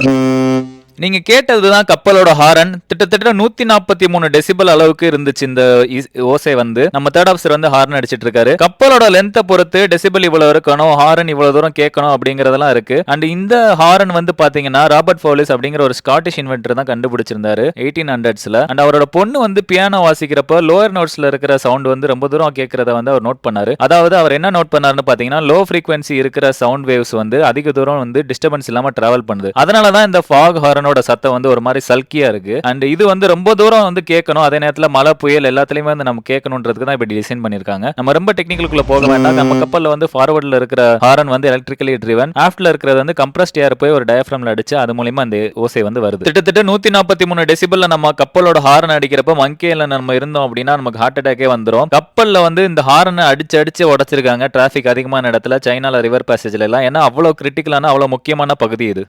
Mm. நீங்க கேட்டதுதான் கப்பலோட horn. கிட்டத்தட்ட நூத்தி நாற்பத்தி மூணு டெசிபல் அளவுக்கு இருந்துச்சு இந்த இஸ்- ஓசை வந்து. நம்ம தேர்ட் ஆஃபீஸர் வந்து ஹாரன் அடிச்சிட்டு இருக்காரு கப்பலோட லென்த்தை பொறுத்து டெசிபல் இவ்வளவு இருக்கணும் ஹாரன் இவ்வளவு தூரம் கேட்கணும் அப்படிங்கறதெல்லாம் இருக்கு. அண்ட் இந்த ஹாரன் வந்து பாத்தீங்கன்னா ராபர்ட் ஃபோலிஸ் அப்படிங்கிற ஒரு ஸ்காட்டிஷ் இன்வென்டர் தான் கண்டுபிடிச்சிருந்தாரு எயிட்டீன் ஹண்ட்ரட்ஸ்ல அண்ட் அவரோட பொண்ணு வந்து பியானோ வாசிக்கிறப்ப லோயர் நோட்ஸ்ல இருக்கிற சவுண்ட் வந்து ரொம்ப தூரம் கேட்கறத வந்து அவர் நோட் பண்ணாரு. அதாவது அவர் என்ன நோட் பண்ணாருன்னு பாத்தீங்கன்னா லோ ஃப்ரீக்வன்சி இருக்கிற சவுண்ட் வேவ்ஸ் வந்து அதிக தூரம் வந்து டிஸ்டர்பன்ஸ் இல்லாம டிராவல் பண்ணுது. அதனால தான் இந்த ஃபாக் ஹாரனோட சத்தம் வந்து ஒரு மாதிரி சல்கியா இருக்கு. அண்ட் இது வந்து ரொம்ப தூரம் வந்து கேட்கணும். அதே நேரத்துல மழை புயல் எல்லாத்துலயுமே வந்து நம்ம கேட்கணுன்றதுக்கு தான் இப்படி டிசைன் பண்ணிருக்காங்க. நம்ம ரொம்ப டெக்னிக்கலுக்குள்ள போக வேண்டாம். நம்ம கப்பல்ல வந்து ஃபார்வர்ட்ல இருக்கிற ஹாரன் வந்து எலக்ட்ரிக்கலி ட்ரிவன் ஆஃப்ட்ல இருக்கிறது வந்து கம்ப்ரஸ்ட் ஏர் போய் ஒரு டயஃப்ரம்ல அடிச்சு அது மூலியமா அந்த ஓசை வந்து வருது. கிட்டத்தட்ட நூத்தி நாற்பத்தி மூணு டெசிபல்ல நம்ம கப்பலோட ஹாரன் அடிக்கிறப்ப மங்கேல நம்ம இருந்தோம் அப்படின்னா நமக்கு ஹார்ட் அட்டாக்கே வந்துரும். கப்பல்ல வந்து இந்த ஹாரனை அடிச்சு அடிச்சு உடைச்சிருக்காங்க. டிராபிக் அதிகமான இடத்துல. சைனால ரிவர் பேசேஜ்ல எல்லாம். ஏன்னா அவ்வளவு கிரிட்டிக்கலான அவ்வளவு முக்கியமான பகுதி இது.